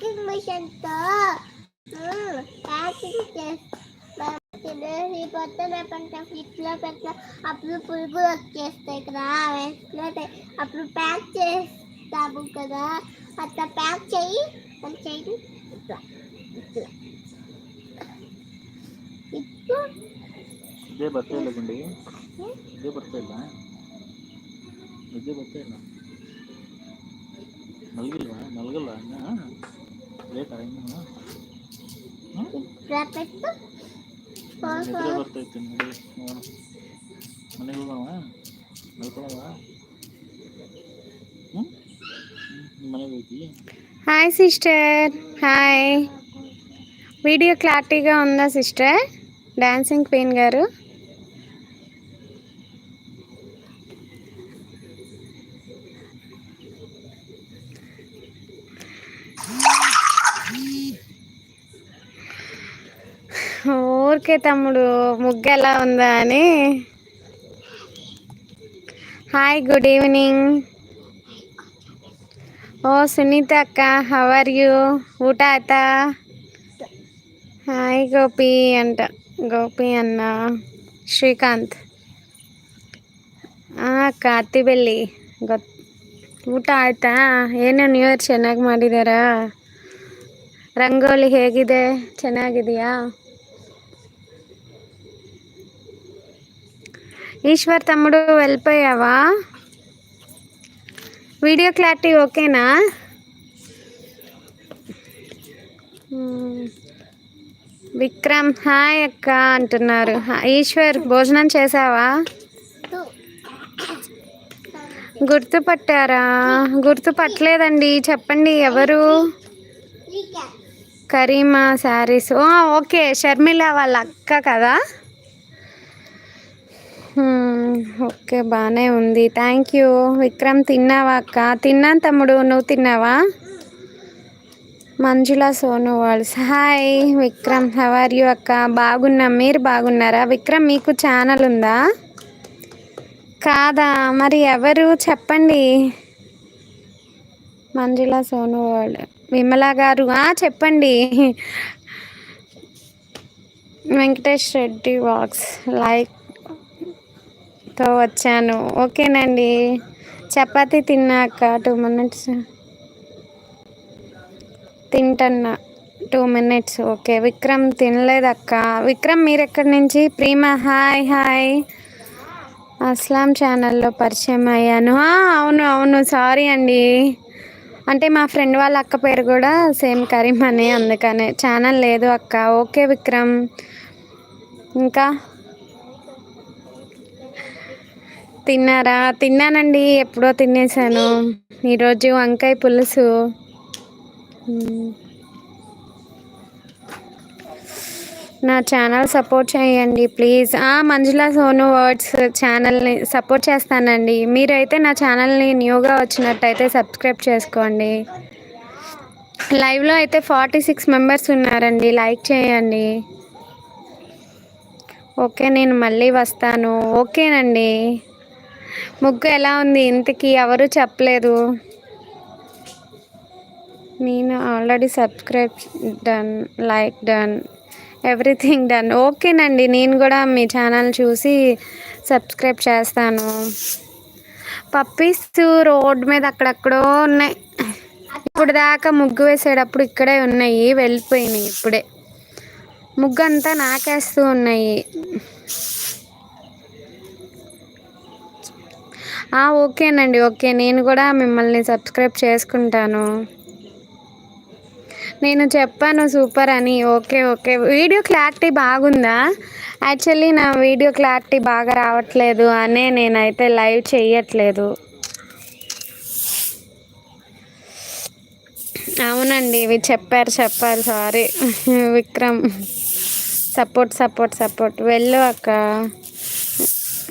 Washing మిషన్తో packing చేస్తాను పొద్దున పంట ఫ్రిడ్జ్లో అప్పుడు పురుగులు వచ్చేస్తాయి కదా వేసుకుంటే అప్పుడు ప్యాక్ చేస్తాము కదా. అట్లా ప్యాక్ చేయి మనం చేయండి ఇట్లా ఇట్లా. ఇప్పుడు ఇదే బస్సు ఇదే బస్సు ఇదే బస్సు వెళ్ళా? నలగల్వా ಮಲಗಲ್ಲ ಇನ್ನ ಲೇಟಾ ಇನ್ನು ఇట్లా పెట్టు ನಿದ್ರೆ ಬರ್ತೈತೆ ನೋಡಿ ನೋಡು ಮನೆಗೆ ಹೋಗೋಣ ಮಲ್ಕೊಳವ ಹ್ಞೂ ಮನೆಗೆ ಹೋಗಿ హాయ్ సిస్టర్ హాయ్ వీడియో క్లారిటీగా ఉందా సిస్టర్ డాన్సింగ్ క్వీన్ గారు ఊరికే తమ్ముడు ముగ్గు ఎలా ఉందా అని హాయ్ గుడ్ ఈవినింగ్ ఓ సునీత అక్క హవ్ ఆర్ యూ ఊట అత హాయ్ గోపి అంట గోపి అన్న ಶ್ರೀಕಾಂತ್ ಹಾಂ ಅಕ್ಕ ಅತ್ತಿಬೆಲ್ಲಿ ಗೊತ್ತು ಊಟ ಆಯ್ತಾ ಏನು ನ್ಯೂ ಇಯರ್ ಚೆನ್ನಾಗಿ ಮಾಡಿದಾರಾ ರಂಗೋಲಿ ಹೇಗಿದೆ ಚೆನ್ನಾಗಿದೆಯಾ ఈశ్వర్ తమ్ముడు వెళ్ళిపోయావా? వీడియో క్లారిటీ ఓకేనా. విక్రమ్ హాయ్ అక్క అంటున్నారు. ఈశ్వర్ భోజనం చేసావా గుర్తుపట్టారా? గుర్తుపట్టలేదండి. చెప్పండి ఎవరు? కరీమా శారీస్. ఓకే షర్మిల వాళ్ళ అక్క కదా? ఓకే బాగానే ఉంది. థ్యాంక్ యూ విక్రమ్ తిన్నావా అక్క? తిన్నాను తమ్ముడు నువ్వు తిన్నావా? Manjula సోనోవాల్స్ hi Vikram. How are you అక్క? బాగున్నాం మీరు బాగున్నారా? విక్రమ్ మీకు ఛానల్ ఉందా? కాదా? మరి ఎవరు? చెప్పండి. మంజుల సోనోవాల్ విమల గారు చెప్పండి. వెంకటేష్ రెడ్డి వాక్స్. లైక్ తో వచ్చాను. ఓకేనండి. చపాతీ తిన్నాక two minutes తింటన్నా. Two minutes okay. Vikram తినలేదక్క. విక్రమ్ మీరు ఎక్కడి నుంచి? ప్రీమ హాయ్ హాయ్. అస్లాం ఛానల్లో పరిచయం అయ్యాను. అవును అవును. సారీ అండి. అంటే మా ఫ్రెండ్ వాళ్ళ అక్క పేరు కూడా సేమ్ కరీం అని అందుకనే. ఛానల్ లేదు అక్క. ఓకే విక్రమ్. ఇంకా? తిన్నారా? తిన్నానండి. ఎప్పుడో తినేసాను. ఈరోజు వంకాయ పులుసు. నా ఛానల్ సపోర్ట్ చేయండి ప్లీజ్. మంజుల సోను వర్డ్స్ ఛానల్ని సపోర్ట్ చేస్తానండి. మీరైతే నా ఛానల్ని న్యూగా వచ్చినట్టయితే సబ్స్క్రైబ్ చేసుకోండి. లైవ్లో అయితే ఫార్టీ సిక్స్ మెంబర్స్ ఉన్నారండి. లైక్ చేయండి. ఓకే నేను మళ్ళీ వస్తాను. ఓకేనండి. ముగ్గు ఎలా ఉంది? ఇంతకీ ఎవరు చెప్పలేదు. నేను already subscribe done like done everything done. ఓకేనండి నేను కూడా మీ ఛానల్ చూసి సబ్స్క్రైబ్ చేస్తాను. పప్పీస్ రోడ్ మీద అక్కడక్కడో ఉన్నాయి. ఇప్పుడు దాకా ముగ్గు వేసేటప్పుడు ఇక్కడే ఉన్నాయి వెళ్ళిపోయినాయి ఇప్పుడే. ముగ్గు అంతా నాకేస్తూ ఉన్నాయి. ఓకేనండి ఓకే. నేను కూడా మిమ్మల్ని సబ్స్క్రైబ్ చేసుకుంటాను. నేను చెప్పాను సూపర్ అని. Okay okay. వీడియో క్లారిటీ బాగుందా? యాక్చువల్లీ నా వీడియో క్లారిటీ బాగా రావట్లేదు అనే నేనైతే లైవ్ చేయట్లేదు అవునండి ఇవి చెప్పారు చెప్పారు. Sorry. Vikram. Support support support. వెళ్ళు అక్క.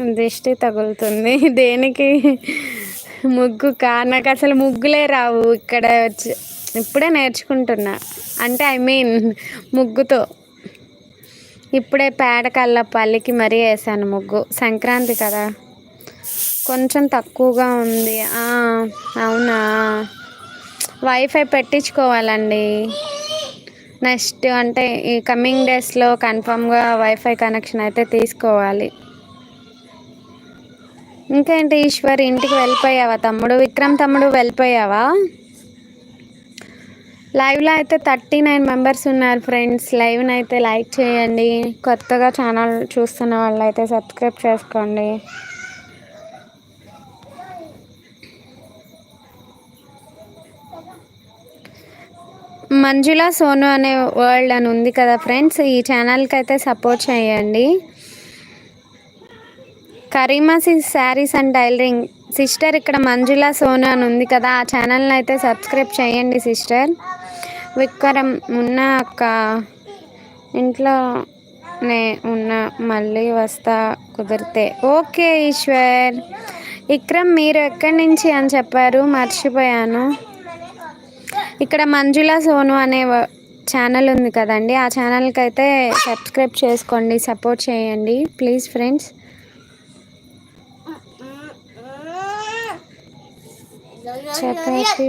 దిష్టి తగులుతుంది. దేనికి? ముగ్గు కా నాకు అసలు ముగ్గులే రావు. ఇక్కడ వచ్చి ఇప్పుడే నేర్చుకుంటున్నా. అంటే ఐ మీన్ ముగ్గుతో. ఇప్పుడే పేడకల్లా పల్లికి మరీ వేసాను ముగ్గు. సంక్రాంతి కదా. కొంచెం తక్కువగా ఉంది. అవునా? వైఫై పెట్టించుకోవాలండి. నెక్స్ట్ అంటే ఈ కమింగ్ డేస్లో కన్ఫామ్గా వైఫై కనెక్షన్ అయితే తీసుకోవాలి. ఇంకేంటి ఈశ్వర్ ఇంటికి వెళ్ళిపోయావా తమ్ముడు? విక్రమ్ తమ్ముడు వెళ్ళిపోయావా? లైవ్లో అయితే థర్టీ నైన్ మెంబర్స్ ఉన్నారు ఫ్రెండ్స్. లైవ్ని అయితే లైక్ చేయండి. కొత్తగా ఛానల్ చూస్తున్న వాళ్ళు అయితే సబ్స్క్రైబ్ చేసుకోండి. మంజుల సోను అనే వరల్డ్ అని ఉంది కదా ఫ్రెండ్స్. ఈ ఛానల్కి అయితే సపోర్ట్ చేయండి. Karima sis sarees and tailoring. Sister ఇక్కడ మంజుల సోను అని ఉంది కదా ఆ ఛానల్ని అయితే సబ్స్క్రైబ్ చేయండి సిస్టర్. విక్రమ్ ఉన్న అక్క ఇంట్లోనే ఉన్న మళ్ళీ వస్తా కుదిరితే. ఓకే ఈశ్వర్. విక్రమ్ మీరు ఎక్కడి నుంచి అని చెప్పారు మర్చిపోయాను. ఇక్కడ మంజుల సోను అనే వ- ఛానల్ ఉంది కదండి ఆ ఛానల్కి అయితే సబ్స్క్రైబ్ చేసుకోండి సపోర్ట్ చేయండి. Please friends. చపాతి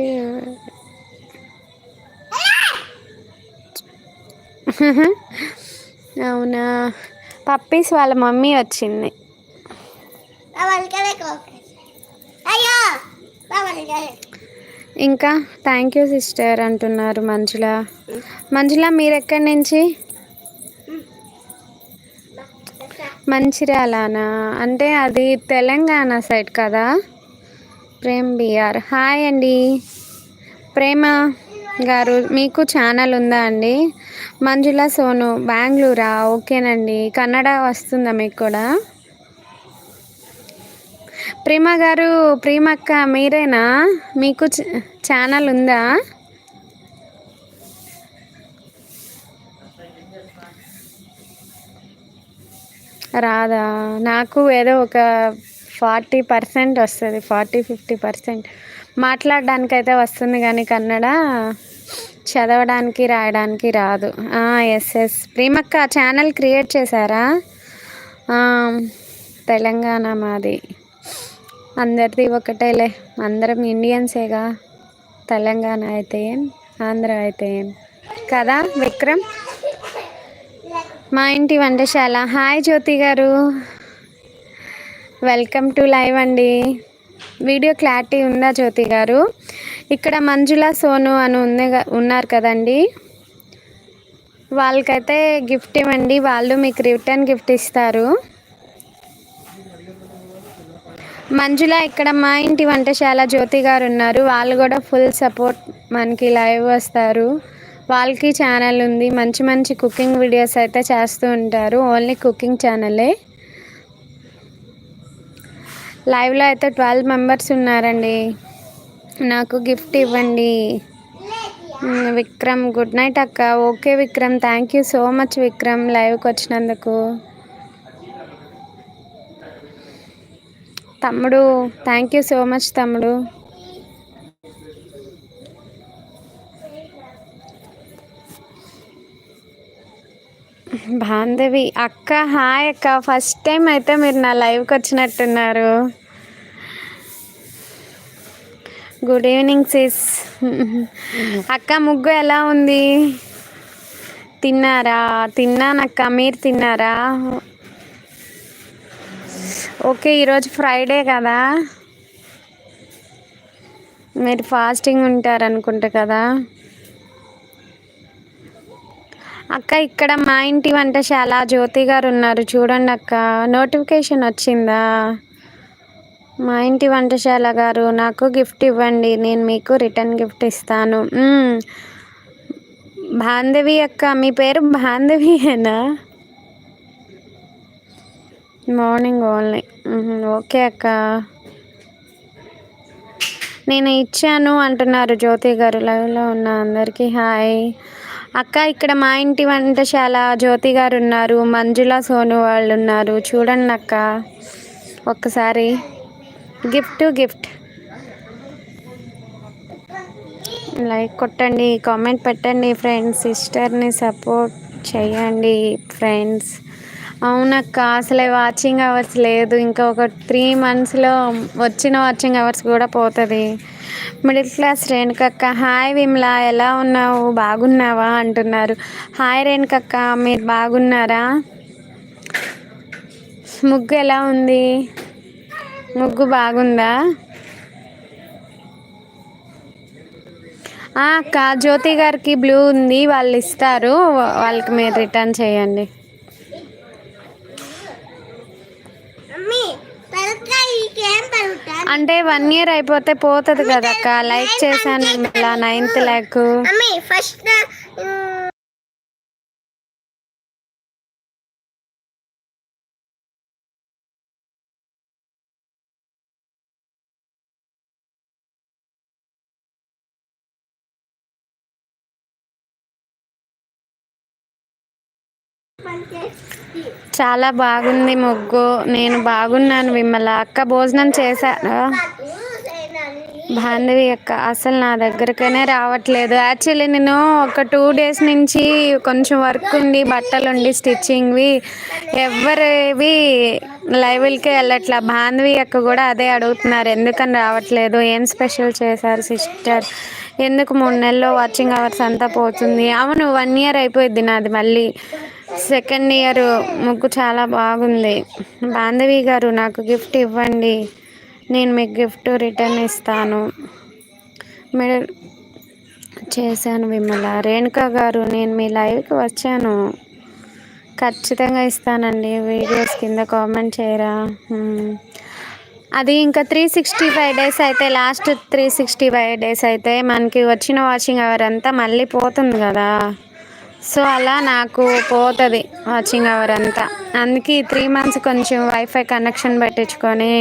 అవునా? పప్పీస్ వాళ్ళ మమ్మీ వచ్చింది. ఇంకా థ్యాంక్ యూ సిస్టర్ అంటున్నారు మంజుల. మంజుల మీరు ఎక్కడి నుంచి? మంచిర్యాలనా? అంటే అది తెలంగాణ సైడ్ కదా? ప్రేమ్ బిఆర్. హాయ్ అండి. ప్రేమ గారు మీకు ఛానల్ ఉందా అండి? మంజుల సోను బెంగళూరా? ఓకేనండి. కన్నడ వస్తుందా మీకు కూడా? ప్రేమ గారు ప్రేమక్క మీరేనా? మీకు ఛానల్ ఉందా? రాదా? నాకు ఏదో ఒక ఫార్టీ పర్సెంట్ వస్తుంది ఫార్టీ ఫిఫ్టీ పర్సెంట్. మాట్లాడడానికి అయితే వస్తుంది కానీ కన్నడ చదవడానికి రాయడానికి రాదు. ఎస్ ఎస్ ప్రేమక్క ఛానల్ క్రియేట్ చేశారా? తెలంగాణ మాది. అందరిది ఒకటేలే. అందరం ఇండియన్సేగా. తెలంగాణ అయితే ఏం ఆంధ్ర అయితే ఏం. కదా విక్రమ్? మా ఇంటి వంటశాల. Hi Jyothi garu. Welcome to live అండి. వీడియో క్లారిటీ ఉందా జ్యోతి గారు? ఇక్కడ మంజుల సోను అని ఉంది ఉన్నారు కదండి. వాళ్ళకైతే గిఫ్ట్ ఇవ్వండి. వాళ్ళు మీకు రిటర్న్ గిఫ్ట్ ఇస్తారు. మంజుల ఇక్కడ మా ఇంటి వంటశాల జ్యోతి గారు ఉన్నారు. వాళ్ళు కూడా ఫుల్ సపోర్ట్ మనకి లైవ్ వస్తారు. వాళ్ళకి ఛానల్ ఉంది. మంచి మంచి కుకింగ్ వీడియోస్ అయితే చేస్తూ ఉంటారు. ఓన్లీ కుకింగ్ ఛానలే. లైవ్లో అయితే ట్వెల్వ్ మెంబర్స్ ఉన్నారండి. నాకు గిఫ్ట్ ఇవ్వండి. విక్రమ్ గుడ్ నైట్ అక్క. Okay Vikram. Thank you so much Vikram లైవ్కి వచ్చినందుకు. తమ్ముడు థ్యాంక్ యూ సో మచ్ తమ్ముడు. బాంధవి అక్క హాయ్ అక్క. ఫస్ట్ టైం అయితే మీరు నా లైవ్కి వచ్చినట్టున్నారు. గుడ్ ఈవినింగ్ సిస్ అక్క ముగ్గు ఎలా ఉంది? తిన్నారా? తిన్నానక్క మీరు తిన్నారా? ఓకే ఈరోజు ఫ్రైడే కదా. మీరు ఫాస్టింగ్ ఉంటారు అనుకుంటా కదా. అక్క ఇక్కడ మా ఇంటి వంటశాల జ్యోతి గారు ఉన్నారు. చూడండి అక్క నోటిఫికేషన్ వచ్చిందా? మా ఇంటి వంటశాల గారు నాకు గిఫ్ట్ ఇవ్వండి నేను మీకు రిటర్న్ గిఫ్ట్ ఇస్తాను. బాంధవి అక్క మీ పేరు బాంధవియేనా మార్నింగ్ ఓన్లీ ఓకే అక్క. నేను ఇచ్చాను అంటున్నారు జ్యోతి గారు లైవ్లో ఉన్న అందరికీ. హాయ్. అక్క ఇక్కడ మా ఇంటి వంటశాల జ్యోతి గారు ఉన్నారు మంజుల సోను వాళ్ళు ఉన్నారు. చూడండి అక్క ఒక్కసారి. Gift gift. లైక్ కొట్టండి కామెంట్ పెట్టండి ఫ్రెండ్స్. సిస్టర్ని సపోర్ట్ చేయండి ఫ్రెండ్స్. అవునక్క అసలే వాచింగ్ అవర్స్ లేదు. ఇంకా ఒక త్రీ మంత్స్లో వచ్చిన వాచింగ్ అవర్స్ కూడా పోతుంది. మిడిల్ క్లాస్ రేణుకక్క. హాయ్ విమ్లా ఎలా ఉన్నావు? బాగున్నావా? అంటున్నారు. హాయ్ రేణుకక్క మీరు బాగున్నారా? ముగ్గు ఎలా ఉంది? ముగ్గు బాగుందా? అక్క జ్యోతి గారికి బ్లూ ఉంది వాళ్ళు ఇస్తారు. వాళ్ళకి మీరు రిటర్న్ చేయండి. అంటే వన్ ఇయర్ అయిపోతే పోతుంది కదా అక్క లైక్ చేశాను ఇలా నైన్త్ ల్యాక్ మమ్మీ ఫస్ట్ చాలా బాగుంది ముగ్గు. నేను బాగున్నాను విమల. అక్క భోజనం చేశారా? బాంధవి అక్క అసలు నా దగ్గరకనే రావట్లేదు. యాక్చువల్లీ నేను ఒక టూ డేస్ నుంచి కొంచెం వర్క్ ఉండి బట్టలు ఉండి స్టిచ్చింగ్వి ఎవరివి లైవ్లకి వెళ్ళట్లా? బాంధవి అక్క కూడా అదే అడుగుతున్నారు. ఎందుకని రావట్లేదు? ఏం స్పెషల్ చేశారు సిస్టర్? ఎందుకు మూడు నెలల్లో వాచింగ్ అవర్స్ అంతా పోతుంది? అవును వన్ ఇయర్ అయిపోయింది నాది మళ్ళీ. సెకండ్ ఇయర్ ముగ్గు చాలా బాగుంది. బాంధవి గారు నాకు గిఫ్ట్ ఇవ్వండి. నేను మీకు గిఫ్ట్ రిటర్న్ ఇస్తాను. మీరు చేశాను విమల. రేణుకా గారు నేను మీ లైవ్కి వచ్చాను. ఖచ్చితంగా ఇస్తానండి. వీడియోస్ కింద కామెంట్ చేయరా? అది ఇంకా త్రీ సిక్స్టీ ఫైవ్ డేస్ అయితే last three sixty five days అయితే మనకి వచ్చిన వాచింగ్ అవర్ అంతా మళ్ళీ పోతుంది కదా. సో అలా నాకు పోతుంది వాచింగ్ అవర్ అంతా. అందుకే ఈ త్రీ మంత్స్ కొంచెం వైఫై కనెక్షన్ పెట్టించుకొని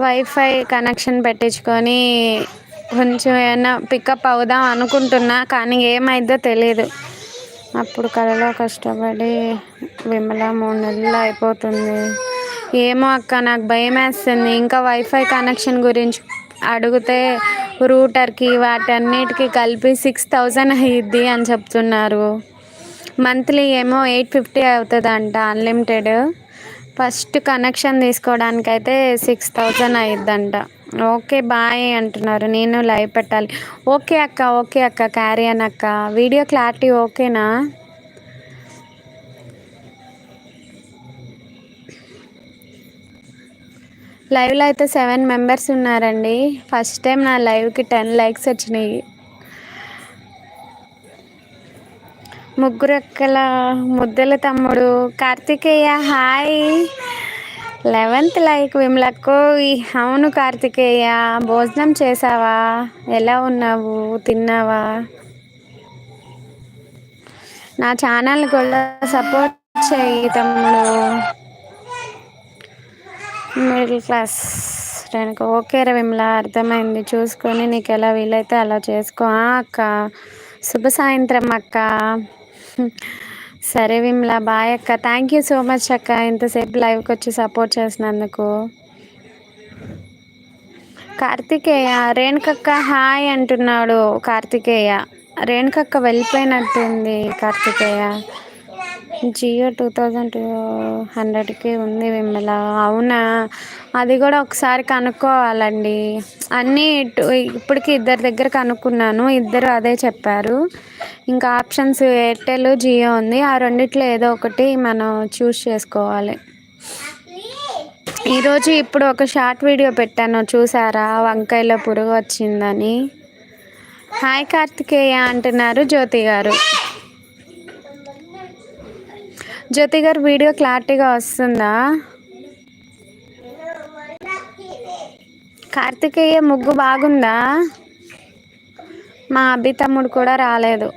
వైఫై కనెక్షన్ పెట్టించుకొని కొంచెం ఏమైనా పికప్ అవుదాం అనుకుంటున్నా కానీ ఏమైందో తెలియదు అప్పుడు కళలో కష్టపడి విమల మూడు నెలలు అయిపోతుంది. ఏమో అక్క నాకు భయం వేస్తుంది ఇంకా వైఫై కనెక్షన్ గురించి అడిగితే రూటర్కి వాటన్నిటికి కలిపి సిక్స్ థౌజండ్ అయ్యిద్ది అని చెప్తున్నారు. మంత్లీ ఏమో ఎయిట్ ఫిఫ్టీ అవుతుందంట అన్లిమిటెడ్. ఫస్ట్ కనెక్షన్ తీసుకోవడానికి అయితే సిక్స్ థౌజండ్ అయ్యిద్దంట ఓకే బాయ్ అంటున్నారు. నేను లైవ్ పెట్టాలి. ఓకే అక్క ఓకే అక్క క్యారీ అక్క. వీడియో క్లారిటీ ఓకేనా? లైవ్లో అయితే సెవెన్ మెంబర్స్ ఉన్నారండి. ఫస్ట్ టైం నా లైవ్కి టెన్ లైక్స్ వచ్చినాయి. ముగ్గురు అక్కల ముద్దల తమ్ముడు కార్తికేయ హాయ్. లెవెన్త్ లైక్ విమలకు. అవును కార్తికేయ భోజనం చేసావా? ఎలా ఉన్నావు? తిన్నావా? నా ఛానల్ కూడా సపోర్ట్ చేయి తమ్ముడు. Middle class Renuka. ఓకే రా విమల అర్థమైంది. చూసుకొని నీకు ఎలా వీలైతే అలా చేసుకో. అక్క శుభ సాయంత్రం అక్క. సరే విమల బాయ్ అక్క. థ్యాంక్ యూ సో మచ్ అక్క. ఇంతసేపు లైవ్కి వచ్చి సపోర్ట్ చేసినందుకు. కార్తికేయ రేణుకక్క హాయ్ అంటున్నాడు కార్తికేయ. రేణుకక్క వెళ్ళిపోయినట్టుంది Karthikeya. Jio two thousand two హండ్రెడ్కి ఉంది విమల. అవునా? అది కూడా ఒకసారి కనుక్కోవాలండి. అన్నీ ఇప్పటికి ఇద్దరి దగ్గర కనుక్కున్నాను. ఇద్దరు అదే చెప్పారు. ఇంకా ఆప్షన్స్ ఎయిర్టెల్ జియో ఉంది. ఆ రెండిట్లో ఏదో ఒకటి మనం చూస్ చేసుకోవాలి. ఈరోజు ఇప్పుడు ఒక షార్ట్ వీడియో పెట్టాను. చూసారా? వంకాయలో పురుగు వచ్చిందని. హాయ్ కార్తికేయ అంటున్నారు జ్యోతి గారు. జ్యోతి గారు వీడియో క్లారిటీగా వస్తుందా? కార్తికేయ ముగ్గు బాగుందా? మా అభి తమ్ముడు కూడా రాలేదు.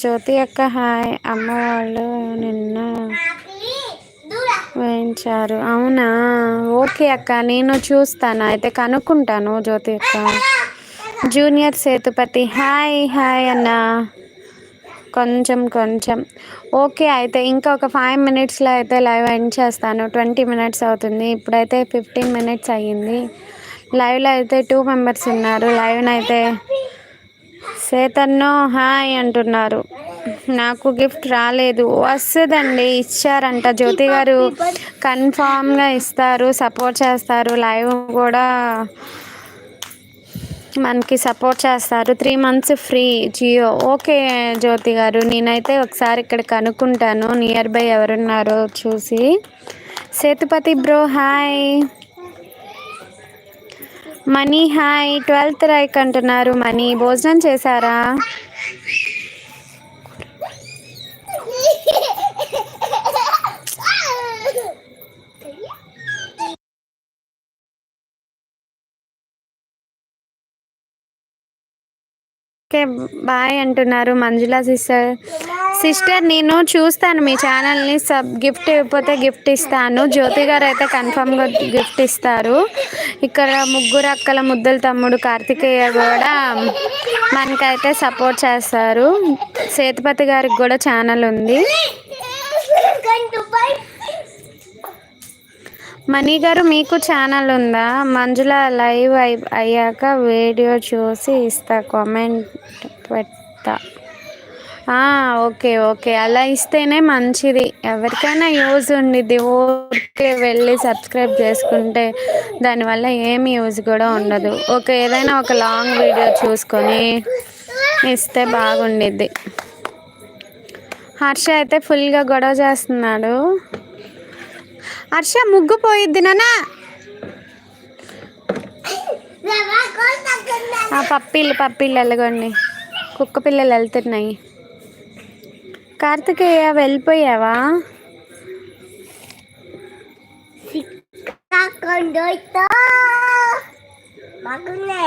జ్యోతి అక్క హాయ్. అమ్మ వాళ్ళు నిన్న వేయించారు. అవునా? ఓకే అక్క నేను చూస్తాను. అయితే కనుక్కుంటాను జ్యోతి అక్క. జూనియర్ సేతుపతి హాయ్ హాయ్ అన్నా. కొంచెం కొంచెం. ఓకే అయితే ఇంకా ఒక ఫైవ్ మినిట్స్లో అయితే లైవ్ ఎండ్ చేస్తాను. ట్వంటీ మినిట్స్ అవుతుంది. ఇప్పుడైతే ఫిఫ్టీన్ మినిట్స్ అయ్యింది. లైవ్లో అయితే టూ మెంబర్స్ ఉన్నారు. లైవ్నైతే అయితే సేతన్నో హాయ్ అంటున్నారు. నాకు గిఫ్ట్ రాలేదు. వస్తుందండి ఇచ్చారంట. జ్యోతి గారు కన్ఫామ్గా ఇస్తారు. సపోర్ట్ చేస్తారు. లైవ్ కూడా మనకి సపోర్ట్ చేస్తారు. Three months free Jio okay Jyothi గారు నేనైతే ఒకసారి ఇక్కడ కనుక్కుంటాను. నియర్ బై ఎవరున్నారో చూసి. Sethupathi bro hi Mani hi twelfth రైక్ అంటున్నారు. మనీ భోజనం చేశారా? ఓకే బాయ్ అంటున్నారు మంజుల సిస్టర్. సిస్టర్ నేను చూస్తాను మీ ఛానల్ని. సబ్ గిఫ్ట్ ఇవ్వకపోతే గిఫ్ట్ ఇస్తాను. జ్యోతి గారు అయితే కన్ఫామ్గా గిఫ్ట్ ఇస్తారు. ఇక్కడ ముగ్గురు అక్కల ముద్దల తమ్ముడు కార్తికేయ కూడా మనకైతే సపోర్ట్ చేస్తారు. సేతుపతి గారికి కూడా ఛానల్ ఉంది. మణి గారు మీకు ఛానల్ ఉందా? మంజుల లైవ్ అయి అయ్యాక వీడియో చూసి ఇస్తా కామెంట్ పెడతా. Okay okay. అలా ఇస్తేనే మంచిది. ఎవరికైనా యూజ్ ఉండిద్ది. ఊరికే వెళ్ళి సబ్స్క్రైబ్ చేసుకుంటే దానివల్ల ఏమి యూజ్ కూడా ఉండదు. ఒక ఏదైనా ఒక లాంగ్ వీడియో చూసుకొని ఇస్తే బాగుండిద్ది. హర్ష అయితే ఫుల్గా గొడవ చేస్తున్నాడు. హర్ష ముగ్గు పోయిద్ది నానా ఆ పప్పిళ్ళు పప్పిళ్ళు వెళ్ళగండి కుక్క పిల్లలు వెళ్తున్నాయి. కార్తికేయ వెళ్ళిపోయావా? మాకునే